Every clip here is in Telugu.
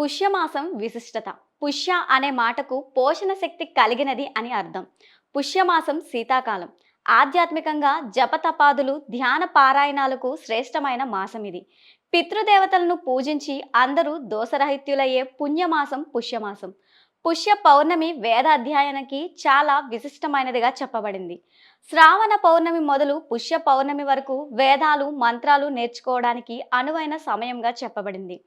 పుష్యమాసం విశిష్టత. పుష్య అనే మాటకు పోషణ శక్తి కలిగినది అని అర్థం. పుష్యమాసం శీతాకాలం. ఆధ్యాత్మికంగా జపతపాదులు ధ్యాన పారాయణాలకు శ్రేష్టమైన మాసం ఇది. పితృదేవతలను పూజించి అందరూ దోషరహిత్యులయ్యే పుణ్యమాసం పుష్యమాసం. పుష్య పౌర్ణమి వేద అధ్యయనానికి చాలా విశిష్టమైనదిగా చెప్పబడింది. శ్రావణ పౌర్ణమి మొదలు పుష్య పౌర్ణమి వరకు వేదాలు మంత్రాలు నేర్చుకోవడానికి అనువైన సమయంగా చెప్పబడింది.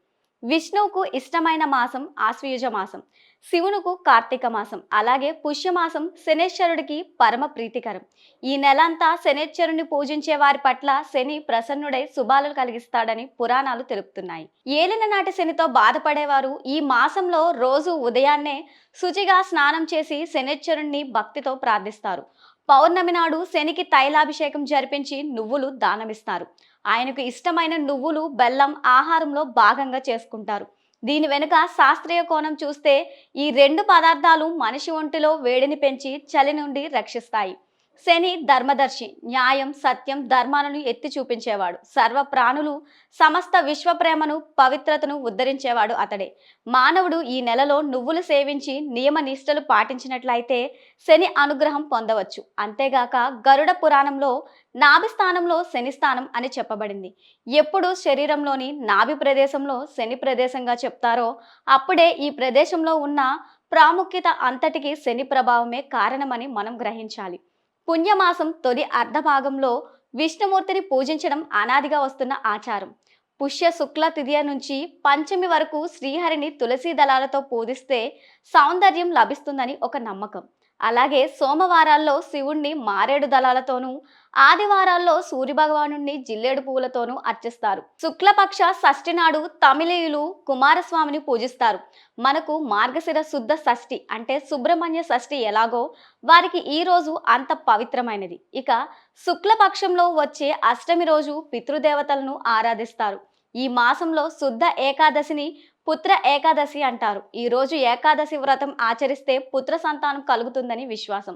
విష్ణువుకు ఇష్టమైన మాసం ఆశ్వయుజ మాసం శివునుకు కార్తీక మాసం అలాగే పుష్యమాసం శనేశ్వరుడికి పరమ ప్రీతికరం. ఈ నెలంతా శనేశ్వరుని పూజించే వారి పట్ల శని ప్రసన్నుడై శుభాలు కలిగిస్తాడని పురాణాలు తెలుపుతున్నాయి. ఏలిన నాటి శనితో బాధపడేవారు ఈ మాసంలో రోజు ఉదయాన్నే శుచిగా స్నానం చేసి శనేశ్వరుణ్ణి భక్తితో ప్రార్థిస్తారు. పౌర్ణమి నాడు శనికి తైలాభిషేకం జరిపించి నువ్వులు దానమిస్తారు. ఆయనకు ఇష్టమైన నువ్వులు బెల్లం ఆహారంలో భాగంగా చేసుకుంటారు. దీని వెనుక శాస్త్రీయ కోణం చూస్తే ఈ రెండు పదార్థాలు మనిషి ఒంటిలో వేడిని పెంచి చలి నుండి రక్షిస్తాయి. శని ధర్మదర్శి న్యాయం సత్యం ధర్మాలను ఎత్తి చూపించేవాడు. సర్వ ప్రాణులు సమస్త విశ్వప్రేమను పవిత్రతను ఉద్ధరించేవాడు అతడే. మానవుడు ఈ నెలలో నువ్వులు సేవించి నియమ నిష్టలు పాటించినట్లయితే శని అనుగ్రహం పొందవచ్చు. అంతేగాక గరుడ పురాణంలో నాభి స్థానంలో శని స్థానం అని చెప్పబడింది. ఎప్పుడు శరీరంలోని నాభి ప్రదేశంలో శని ప్రదేశంగా చెప్తారో అప్పుడే ఈ ప్రదేశంలో ఉన్న ప్రాముఖ్యత అంతటికి శని ప్రభావమే కారణమని మనం గ్రహించాలి. పుణ్యమాసం తొలి అర్ధభాగంలో విష్ణుమూర్తిని పూజించడం అనాదిగా వస్తున్న ఆచారం. పుష్య శుక్ల తిథియ నుంచి పంచమి వరకు శ్రీహరిని తులసీ దళాలతో పూజిస్తే సౌందర్యం లభిస్తుందని ఒక నమ్మకం. అలాగే సోమవారాల్లో శివుణ్ణి మారేడు దళాలతోనూ ఆదివారాల్లో సూర్యభగవాను జిల్లేడు పువ్వులతోనూ అర్చిస్తారు. శుక్లపక్ష షష్ఠి నాడు తమిళీయులు కుమారస్వామిని పూజిస్తారు. మనకు మార్గశిర శుద్ధ షష్ఠి అంటే సుబ్రహ్మణ్య షష్ఠి ఎలాగో వారికి ఈ రోజు అంత పవిత్రమైనది. ఇక శుక్లపక్షంలో వచ్చే అష్టమి రోజు పితృదేవతలను ఆరాధిస్తారు. ఈ మాసంలో శుద్ధ ఏకాదశిని పుత్ర ఏకాదశి అంటారు. ఈ రోజు ఏకాదశి వ్రతం ఆచరిస్తే పుత్ర సంతానం కలుగుతుందని విశ్వాసం.